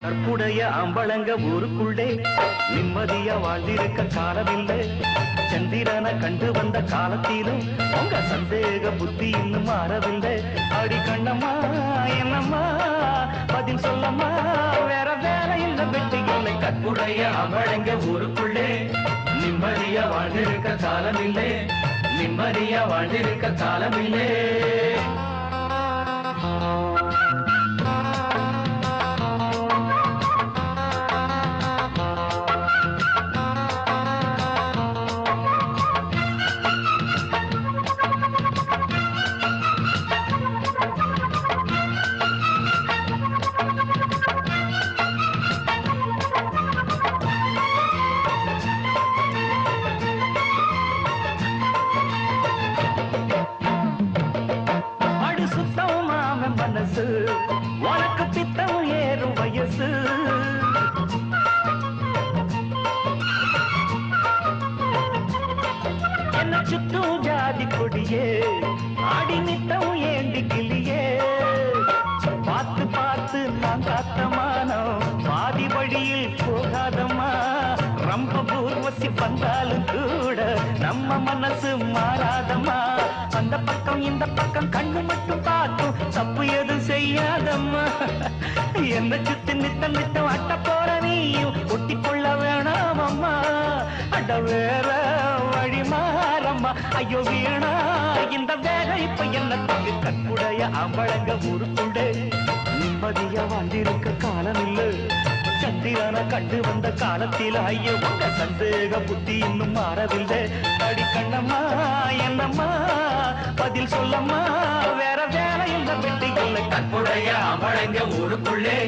கற்புடைய அம்பளங்க ஊருக்குள்ளே நிம்மதியா வாழ்ந்திருக்க காலமில்லை. சந்திரனை கண்டு வந்த காலத்திலும் உங்க சந்தேக புத்தி இன்னும் மாறவில்லை. அடி கண்ணம்மா என்னம்மா? பதில் சொல்லம்மா? வேற வேற இல்ல வெட்டி இல்லை. கற்புடைய அம்பளங்க ஊருக்குள்ளே நிம்மதியா வாழ்ந்திருக்க காலமில்லை. நிம்மதியா வாழ்ந்திருக்க காலமில்லை. உனக்கு பித்தம் ஏறும் வயசு. என்ன சுத்தும் ஜாதி கொடியே ஆடி நித்தம் ஏண்டி கிளியே. பார்த்து பார்த்து நான் காத்தமானோம் பாதி வழியில் போகாதம்மா. ரொம்ப பூர்வசி வந்தாலும் கூட நம்ம மனசு மாறாதம்மா. அந்த பக்கம் இந்த பக்கம் கண்ணு மட்டும் பார்த்தும் தப்பு எது செய்ய என்ன சுத்தி நித்தம் நித்தம் அட்ட போற நீயும்? ஒட்டிக்கொள்ள வேணாம் அம்மா. அட வேற வழி மாறம்மா. ஐயோ வீணா. இந்த வேலை இப்ப என்ன தங்கு கற்புடைய அம்பழங்க உருக்குண்டு நிம்மதியா வாழ்ந்திருக்க காலம் இல்லை. சந்திரனை கண்டு வந்த காலத்தில் ஐயோ உங்க சந்தேக புத்தி இன்னும் மாறவில்லை. அடி கண்ணம்மா என்னம்மா? பதில் சொல்லம்மா. வேற வேலை இந்த பெட்டி ஊருக்குள்ளே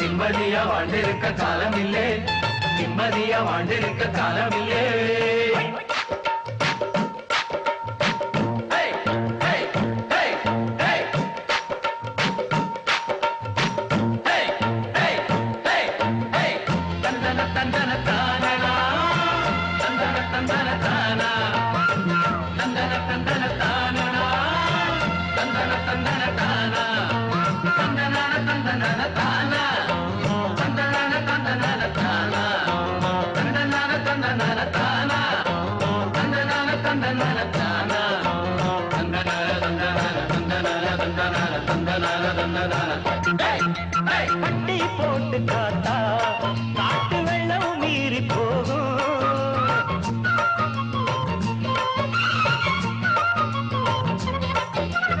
நிம்மதியா வாழ்ந்திருக்க காலம் இல்லை நிம்மதியா வாழ்ந்திருக்க காலம் இல்லை கட்டி போட்டு காத்தா காட்டு வெள்ளம் மீறி போகும்.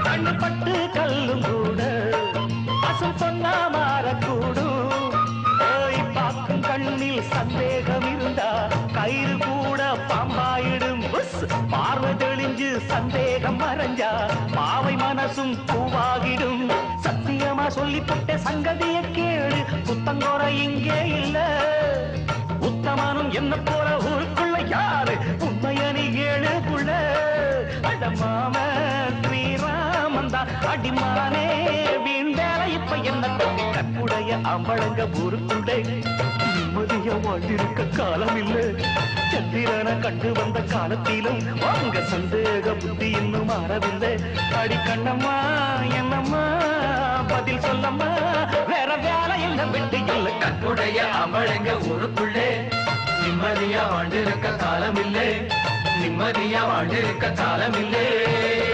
கண்ணு பட்டு கல்லும் கூட பாசம் சொன்னா மாறக்கூடும். போய் பார்க்கும் கண்ணில் சந்தேகம் இருந்தா கயிறு கூட பாம்பாயிடும். பார்வை தெளிஞ்சு சந்தேகம் மறைஞ்சா பாவை மனசும் பூவாகிடும். சத்தியமா சொல்லிப்பட்ட சங்கதிய கேடு புத்தங்கோர இங்கே இல்ல. உத்தமனும் என்ன போல ஊருக்குள்ள யாரு? உண்மையணி ஏழு புள்ள அட மாம ஸ்ரீராமன் அடிமானே வீ அப்ப இப்ப என்ன கொண்டு கற்புடைய அம்பளங்க ஊருக்குள்ளே. நிம்மதிய வாழ்ந்திருக்க காலம் இல்ல சந்திரனை கண்டு வந்த காலத்திலும் வாங்க சந்தேக புத்தி இன்னும் மாறவில்லை. அடி கண்ணம்மா என்னம்மா பதில் சொல்லம்மா. வேற வேலை இல்ல விட்டு இல்ல. கற்புடைய அம்பழங்க ஊருக்குள்ளே. நிம்மதியா வாழ்ந்திருக்க காலம் இல்லை நிம்மதியா வாழ்ந்திருக்க காலம் இல்லை